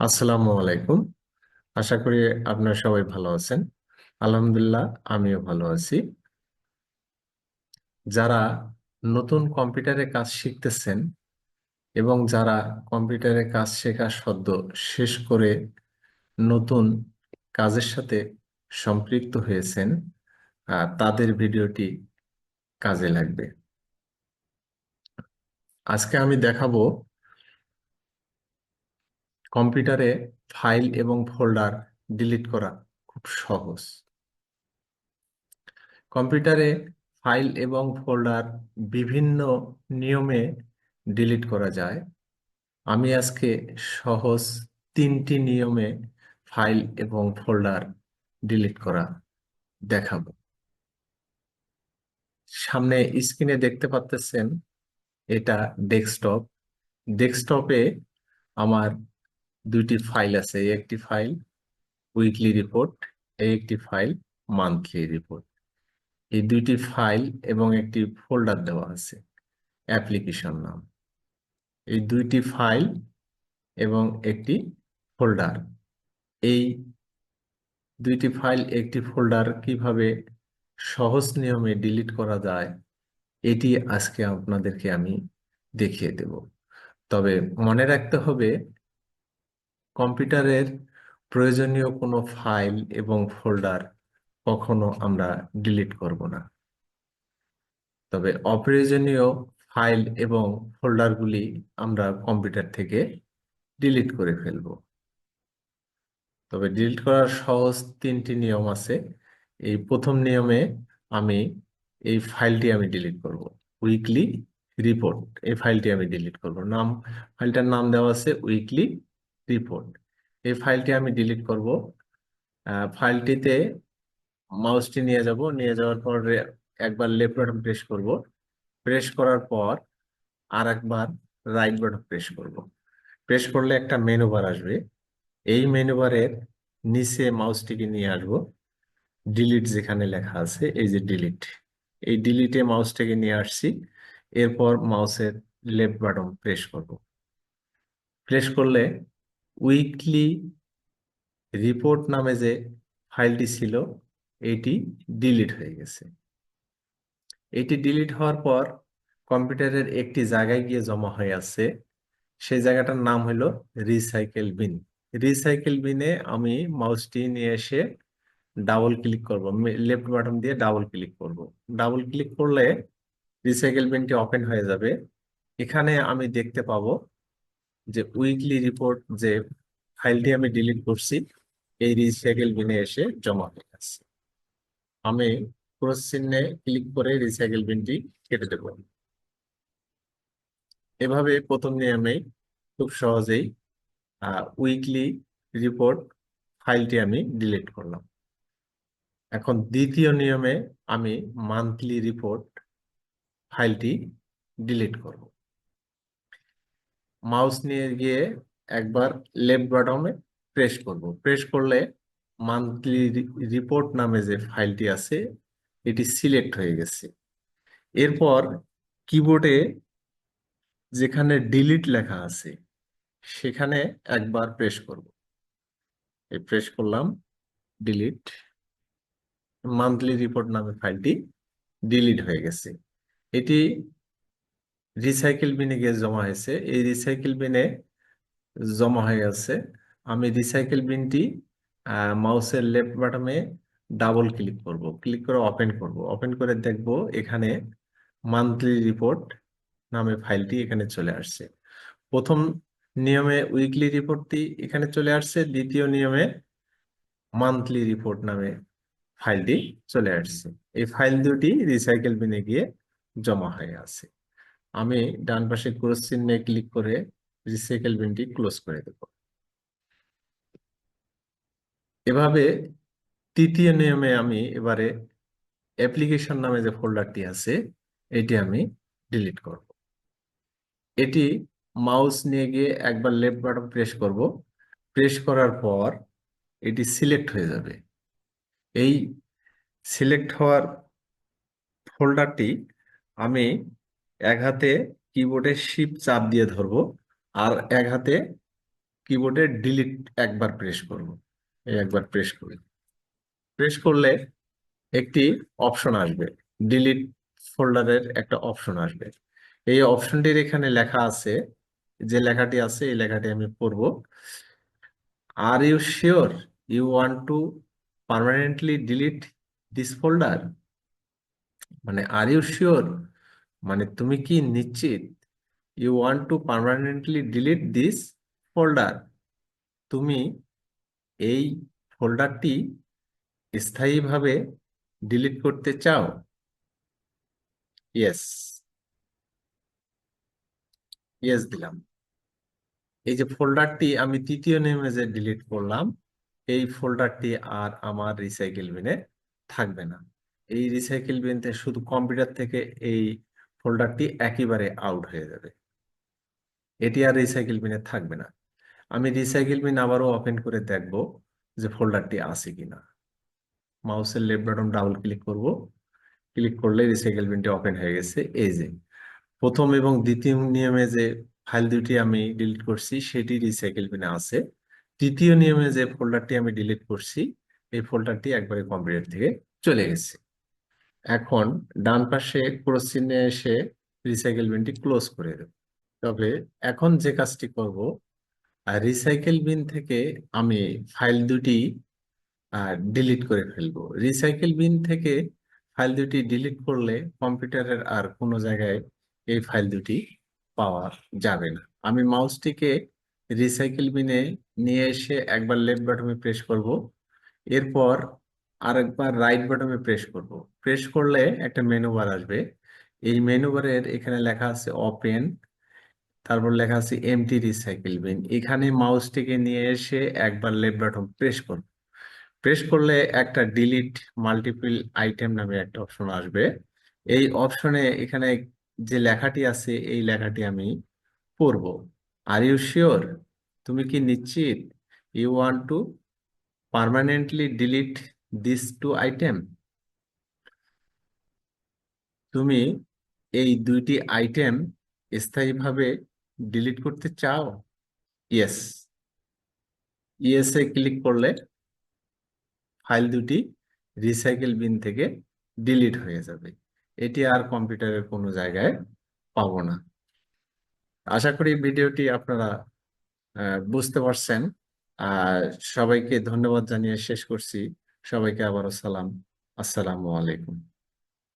আসসালামু আলাইকুম। আশা করি আপনারা সবাই ভালো আছেন। আলহামদুলিল্লাহ, আমিও ভালো আছি। যারা নতুন কম্পিউটারে কাজ শিখতেছেন এবং যারা কম্পিউটারে কাজ শেখা সদ্য শেষ করে নতুন কাজের সাথে সম্পৃক্ত হয়েছেন তাদের ভিডিওটি কাজে লাগবে। আজকে আমি দেখাবো কম্পিউটারে ফাইল এবং ফোল্ডার ডিলিট করা খুব সহজ। কম্পিউটারে ফাইল এবং ফোল্ডার বিভিন্ন নিয়মে ডিলিট করা যায়। আমি আজকে সহজ তিনটি নিয়মে ফাইল এবং ফোল্ডার ডিলিট করা দেখাবো। সামনে স্ক্রিনে দেখতে পাচ্ছেন এটা ডেস্কটপ। ডেস্কটপে আমার দুইটি ফাইল আছে এই একটি ফাইল উইকলি রিপোর্ট এই একটি ফাইল মান্থলি রিপোর্ট এই দুইটি ফাইল এবং একটি ফোল্ডার দেওয়া আছে অ্যাপ্লিকেশন নাম। এই দুইটি ফাইল এবং একটি ফোল্ডার এই দুইটি ফাইল একটি ফোল্ডার কীভাবে সহজ নিয়মে ডিলিট করা যায়, এটি আজকে আপনাদেরকে আমি দেখিয়ে দেব। তবে মনে রাখতে হবে কম্পিউটারের প্রয়োজনীয় কোনো ফাইল এবং ফোল্ডার কখনো আমরা ডিলিট করব না। তবে অপ্রয়োজনীয় ফাইল এবং ফোল্ডারগুলি আমরা কম্পিউটার থেকে ডিলিট করে ফেলব। তবে ডিলিট করার সহজ তিনটি নিয়ম আছে। এই প্রথম নিয়মে আমি এই ফাইলটি আমি ডিলিট করব। উইকলি রিপোর্ট, এই ফাইলটি আমি ডিলিট করব। নাম, ফাইলটার নাম দেওয়া আছে উইকলি রিপোর্ট এই ফাইলটি আমি ডিলিট করব। ফাইলটিতে মাউসটি নিয়ে যাব। নিয়ে যাওয়ার পর একবার লেফট বাটন প্রেস করব। প্রেস করার পর আর একবার রাইট বাটন প্রেস করব। প্রেস করলে একটা মেনু বার আসবে। এই মেনু বারের নিচে মাউসটিকে নিয়ে আসব। ডিলিট যেখানে লেখা আছে, এই যে ডিলিট এই ডিলিটে মাউসটাকে নিয়ে আসছি। এরপর মাউসের লেফট বাটন প্রেস করব। প্রেস করলে উইকলি রিপোর্ট নামে যে ফাইলটি ছিল, এটি ডিলিট হয়ে গেছে। এটি ডিলিট হওয়ার পর কম্পিউটারের একটি জায়গায় গিয়ে জমা হয়ে আছে। সেই জায়গাটার নাম হলো রিসাইকেল বিন রিসাইকেল বিনে আমি মাউসটি নিয়ে এসে ডাবল ক্লিক করব। লেফট বাটন দিয়ে ডাবল ক্লিক করব। ডাবল ক্লিক করলে রিসাইকেল বিনটি ওপেন হয়ে যাবে। এখানে আমি দেখতে পাবো যে উইকলি রিপোর্ট যে ফাইলটি আমি ডিলিট করছি, এই রিসাইকেল বিনে এসে জমা হয়ে গেছে। আমি ক্রস চিহ্নে ক্লিক করে রিসাইকেল বিনটি কেটে দেব। এভাবে প্রথম নিয়মে খুব সহজেই উইকলি রিপোর্ট ফাইলটি আমি ডিলিট করলাম। এখন দ্বিতীয় নিয়মে আমি মান্থলি রিপোর্ট ফাইলটি ডিলিট করব। মাউস নিয়ে গিয়ে একবার লেফট বাটনে প্রেস করব। প্রেস করলে মান্থলি রিপোর্ট নামে যে ফাইলটি আছে, এটি সিলেক্ট হয়ে গেছে। এরপর কিবোর্ডে যেখানে ডিলিট লেখা আছে, সেখানে একবার প্রেস করব। এই প্রেস করলাম, ডিলিট। মান্থলি রিপোর্ট নামে ফাইলটি ডিলিট হয়ে গেছে। এটি রিসাইকেল বিনে গিয়ে জমা হয়েছে। এই রিসাইকেল বিনে জমা হয়ে গেছে। আমি রিসাইকেল বিনটি মাউসের লেফট বাটমে ডাবল ক্লিক করব। ক্লিক করে ওপেন করব। ওপেন করে দেখব এখানে মান্থলি রিপোর্ট নামে ফাইলটি এখানে চলে আসছে। প্রথম নিয়মে উইকলি রিপোর্টটি এখানে চলে আসছে। দ্বিতীয় নিয়মে মান্থলি রিপোর্ট নামে ফাইলটি চলে আসছে। এই ফাইল দুটি রিসাইকেল বিনে গিয়ে জমা হয়ে আছে। আমি ডান পাশে ক্রস চিহ্নে ক্লিক করে রিসাইকেল বিনটি ক্লোজ করে দেব। এভাবে তৃতীয় নিয়মে আমি এবারে অ্যাপ্লিকেশন নামে যে ফোল্ডারটি আছে, এটি আমি ডিলিট করব। এটি মাউস নিয়ে গিয়ে একবার লেফট বাটন প্রেস করব। প্রেস করার পর এটি সিলেক্ট হয়ে যাবে। এই সিলেক্ট হওয়ার ফোল্ডারটি আমি এক হাতে কিবোর্ডে শিপ চাপ দিয়ে ধরবো আর এক হাতে কিবোর্ডে ডিলিট একবার প্রেস করব। এই একবার প্রেস করি। প্রেস করলে একটি অপশন আসবে। ডিলিট ফোল্ডারের একটা অপশন আসবে। এই অপশনটির এখানে লেখা আছে, যে লেখাটি আছে, এই লেখাটি আমি পড়ব। Are you sure you want to permanently delete this folder মানে আর ইউ শিওর মানে তুমি কি নিশ্চিত you want to permanently delete this folder তুমি এই ফোল্ডারটি স্থায়ীভাবে ডিলিট করতে চাও? ইয়েস ইয়েস দিলাম। এই যে ফোল্ডারটি আমি তৃতীয় নেমে যে ডিলিট করলাম, এই ফোল্ডারটি আর আমার রিসাইকেল বিনে থাকবে না। এই রিসাইকেল বিন থেকে শুধু কম্পিউটার থেকে এই ফোল্ডারটি একেবারে আউট হয়ে যাবে। এটি আর রিসাইকেল বিনে থাকবে না। আমি রিসাইকেল বিন আবারও ওপেন করে দেখব যে ফোল্ডারটি আছে কিনা। মাউসের লেফট বাটন ডাবল ক্লিক করব। ক্লিক করলে রিসাইকেল বিনটি ওপেন হয়ে গেছে। এই যে, প্রথম এবং দ্বিতীয় নিয়মে যে ফাইল দুটি আমি ডিলিট করছি, সেটি রিসাইকেল বিনে আছে। তৃতীয় নিয়মে যে ফোল্ডারটি আমি ডিলিট করছি, এই ফোল্ডারটি একবারে কম্পিউটার থেকে চলে গেছে। এখন ডান পাশে ক্রস চিহ্নে এসে রিসাইকেল বিনটি ক্লোজ করে দেব। তবে এখন যে কাজটি করব রিসাইকেল বিন থেকে আমি ফাইল দুটি ডিলিট করে ফেলব। রিসাইকেল বিন থেকে ফাইল দুটি ডিলিট করলে কম্পিউটারের আর কোনো জায়গায় এই ফাইল দুটি পাওয়া যাবে না। আমি মাউসটিকে রিসাইকেল বিনে নিয়ে এসে একবার লেফট বাটনে প্রেস করব। এরপর আরেকবার রাইট বাটনে প্রেস করব। প্রেস করলে একটা মেনু বার আসবে। এই মেনু বারের এখানে লেখা আছে ওপেন তারপর লেখা আছে এমটি রিসাইকেল বিন এখানে মাউসটিকে নিয়ে এসে একবার লেফট বাটন প্রেস করব। প্রেস করলে একটা ডিলিট মাল্টিপল আইটেম নামে একটা অপশন আসবে। এই অপশনে এখানে যে লেখাটি আছে, এই লেখাটি আমি পড়ব। আর ইউ শিওর তুমি কি নিশ্চিত? You want to permanently delete this two item তুমি এই দুইটি আইটেম স্থায়ীভাবে ডিলিট করতে চাও? ইয়েস ইয়েস এ ক্লিক করলে ফাইল দুটি রিসাইকেল বিন থেকে ডিলিট হয়ে যাবে। এটি আর কম্পিউটারের কোনো জায়গায় পাবো না। আশা করি ভিডিওটি আপনারা বুঝতে পারছেন। আর সবাইকে ধন্যবাদ জানিয়ে শেষ করছি। সবাইকে আবারও সালাম। আসসালামু আলাইকুম।